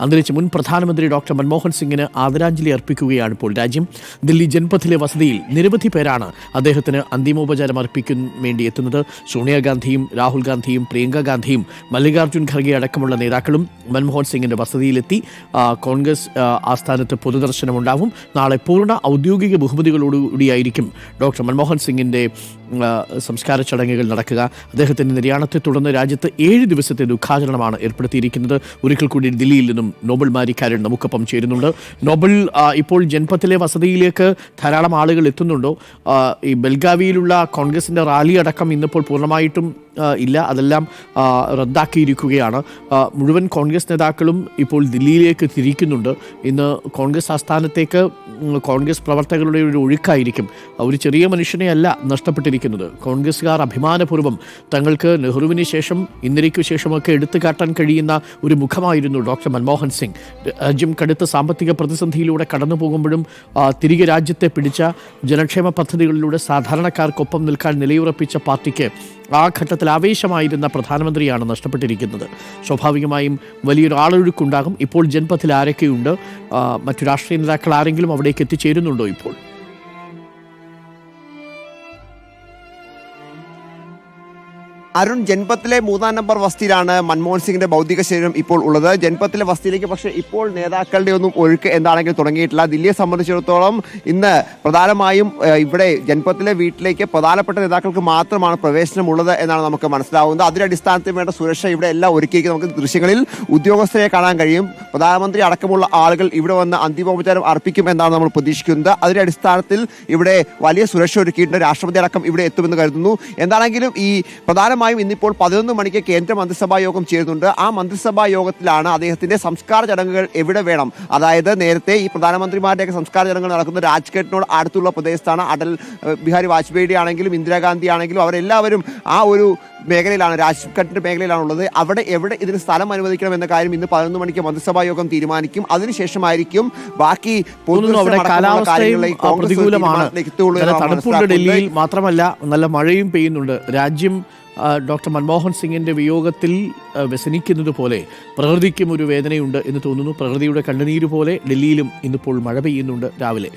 അന്തരിച്ച മുൻ പ്രധാനമന്ത്രി ഡോക്ടർ മൻമോഹൻ സിംഗിന് ആദരാഞ്ജലി അർപ്പിക്കുകയാണ് ഇപ്പോൾ രാജ്യം. ദില്ലി ജൻപഥിലെ വസതിയിൽ നിരവധി പേരാണ് അദ്ദേഹത്തിന് അന്തിമോപചാരം അർപ്പിക്കാൻ വേണ്ടി എത്തുന്നത്. സോണിയാഗാന്ധിയും രാഹുൽ ഗാന്ധിയും പ്രിയങ്ക ഗാന്ധിയും മല്ലികാർജുൻ ഖർഗെ അടക്കമുള്ള നേതാക്കളും മൻമോഹൻ സിംഗിന്റെ വസതിയിലെത്തി. കോൺഗ്രസ് ആസ്ഥാനത്ത് പൊതുദർശനം ഉണ്ടാവും നാളെ പൂർണ ഔദ്യോഗിക ബഹുമതികളോടുകൂടിയായിരിക്കും ഡോക്ടർ മൻമോഹൻ സിംഗിന്റെ സംസ്കാര ചടങ്ങുകൾ നടക്കുക. അദ്ദേഹത്തിന്റെ നിര്യാണത്തെ തുടർന്ന് രാജ്യത്ത് ഏഴ് ദിവസത്തെ ദുഃഖാചരണമാണ് ഏർപ്പെടുത്തിയിരിക്കുന്നത്. ഒരിക്കൽ കൂടി ദില്ലിയിൽ നിന്നും നോബൽ മാരിക്കാരൻ നമുക്കൊപ്പം ചേരുന്നുണ്ട്. നോബൽ ഇപ്പോൾ ജൻപത്തിലെ വസതിയിലേക്ക് ധാരാളം ആളുകൾ എത്തുന്നുണ്ടോ? ഈ ബെൽഗാവിയിലുള്ള കോൺഗ്രസിന്റെ റാലി അടക്കം ഇന്നിപ്പോൾ പൂർണമായിട്ടും ഇല്ല. അതെല്ലാം റദ്ദാക്കിയിരിക്കുകയാണ്. മുഴുവൻ കോൺഗ്രസ് നേതാക്കളും ഇപ്പോൾ ദില്ലിയിലേക്ക് തിരിക്കുന്നുണ്ട്. ഇന്ന് കോൺഗ്രസ് ആസ്ഥാനത്തേക്ക് കോൺഗ്രസ് പ്രവർത്തകരുടെ ഒരു ഒഴുക്കായിരിക്കും. ഒരു ചെറിയ മനുഷ്യനെ അല്ല നഷ്ടപ്പെട്ടിരിക്കുന്നത്. കോൺഗ്രസ്സുകാർ അഭിമാനപൂർവം തങ്ങൾക്ക് നെഹ്റുവിന് ശേഷം ഇന്ദിരയ്ക്കു ശേഷമൊക്കെ എടുത്തു കാട്ടാൻ കഴിയുന്ന ഒരു മുഖമായിരുന്നു ഡോക്ടർ മൻമോഹൻ സിംഗ്. രാജ്യം കടുത്ത സാമ്പത്തിക പ്രതിസന്ധിയിലൂടെ കടന്നു പോകുമ്പോഴും തിരികെ രാജ്യത്തെ പിടിച്ച ജനക്ഷേമ പദ്ധതികളിലൂടെ സാധാരണക്കാർക്കൊപ്പം നിൽക്കാൻ നിലയുറപ്പിച്ച പാർട്ടിക്ക് ആ ഘട്ടത്തിൽ ആവേശമായിരുന്ന പ്രധാനമന്ത്രിയാണ് നഷ്ടപ്പെട്ടിരിക്കുന്നത്. സ്വാഭാവികമായും വലിയൊരു ആളൊഴുക്കുണ്ടാകും. ഇപ്പോൾ ജൻപത്തിൽ ആരൊക്കെയുണ്ട്? മറ്റു രാഷ്ട്രീയ നേതാക്കൾ ആരെങ്കിലും അവിടേക്ക് എത്തിച്ചേരുന്നുണ്ടോ ഇപ്പോൾ? അരുൺ ജൻപത്തിലെ മൂന്നാം നമ്പർ വസ്തിയിലാണ് മൻമോഹൻ സിംഗിന്റെ ഭൗതിക ശരീരം ഇപ്പോൾ ഉള്ളത്. ജൻപത്തിലെ വസ്തിയിലേക്ക് പക്ഷേ ഇപ്പോൾ നേതാക്കളുടെ ഒന്നും ഒഴുക്ക് എന്താണെങ്കിൽ തുടങ്ങിയിട്ടില്ല. ദില്ലിയെ സംബന്ധിച്ചിടത്തോളം ഇന്ന് പ്രധാനമായും ഇവിടെ ജൻപത്തിലെ വീട്ടിലേക്ക് പ്രധാനപ്പെട്ട നേതാക്കൾക്ക് മാത്രമാണ് പ്രവേശനമുള്ളത് എന്നാണ് നമുക്ക് മനസ്സിലാവുന്നത്. അതിന്റെ അടിസ്ഥാനത്തിൽ വേണ്ട സുരക്ഷ ഇവിടെ എല്ലാം ഒരുക്കിയിരിക്കും നമുക്ക് ദൃശ്യങ്ങളിൽ ഉദ്യോഗസ്ഥരെ കാണാൻ കഴിയും. പ്രധാനമന്ത്രി അടക്കമുള്ള ആളുകൾ ഇവിടെ വന്ന് അന്തിമോപചാരം അർപ്പിക്കും എന്നാണ് നമ്മൾ പ്രതീക്ഷിക്കുന്നത്. അതിന്റെ അടിസ്ഥാനത്തിൽ ഇവിടെ വലിയ സുരക്ഷ ഒരുക്കിയിട്ടുണ്ട്. രാഷ്ട്രപതി അടക്കം ഇവിടെ എത്തുമെന്ന് കരുതുന്നു. എന്താണെങ്കിലും ഈ പ്രധാനമായും ഇന്നിപ്പോൾ പതിനൊന്ന് മണിക്ക് കേന്ദ്ര മന്ത്രിസഭാ യോഗം ചേരുന്നുണ്ട്. ആ മന്ത്രിസഭാ യോഗത്തിലാണ് അദ്ദേഹത്തിന്റെ സംസ്കാര ചടങ്ങുകൾ എവിടെ വേണം? അതായത് നേരത്തെ ഈ പ്രധാനമന്ത്രിമാരുടെയൊക്കെ സംസ്കാര ചടങ്ങുകൾ നടക്കുന്ന രാജ്ഘട്ടിനോട് അടുത്തുള്ള പ്രദേശത്താണ് അടൽ ബിഹാരി വാജ്പേയി ആണെങ്കിലും ഇന്ദിരാഗാന്ധി ആണെങ്കിലും അവരെല്ലാവരും ആ ഒരു മേഖലയിലാണ് രാജ്ഘട്ടിന്റെ മേഖലയിലാണുള്ളത്. അവിടെ എവിടെ ഇതിന് സ്ഥലം അനുവദിക്കണം എന്ന കാര്യം ഇന്ന് പതിനൊന്ന് മണിക്ക് മന്ത്രിസഭാ യോഗം തീരുമാനിക്കും. അതിനുശേഷമായിരിക്കും ബാക്കി പൊതുവെ പ്രതികൂലമാണ്. ഡൽഹിയിൽ. മാത്രമല്ല നല്ല മഴയും പെയ്യുന്നുണ്ട്. രാജ്യം ഡോക്ടർ മൻമോഹൻ സിംഗിന്റെ വിയോഗത്തിൽ വ്യസനിക്കുന്നത് പോലെ പ്രകൃതിക്കും ഒരു വേദനയുണ്ട് എന്ന് തോന്നുന്നു. പ്രകൃതിയുടെ കണ്ണുനീര് പോലെ ഡൽഹിയിലും ഇന്നിപ്പോൾ മഴ പെയ്യുന്നുണ്ട് രാവിലെ.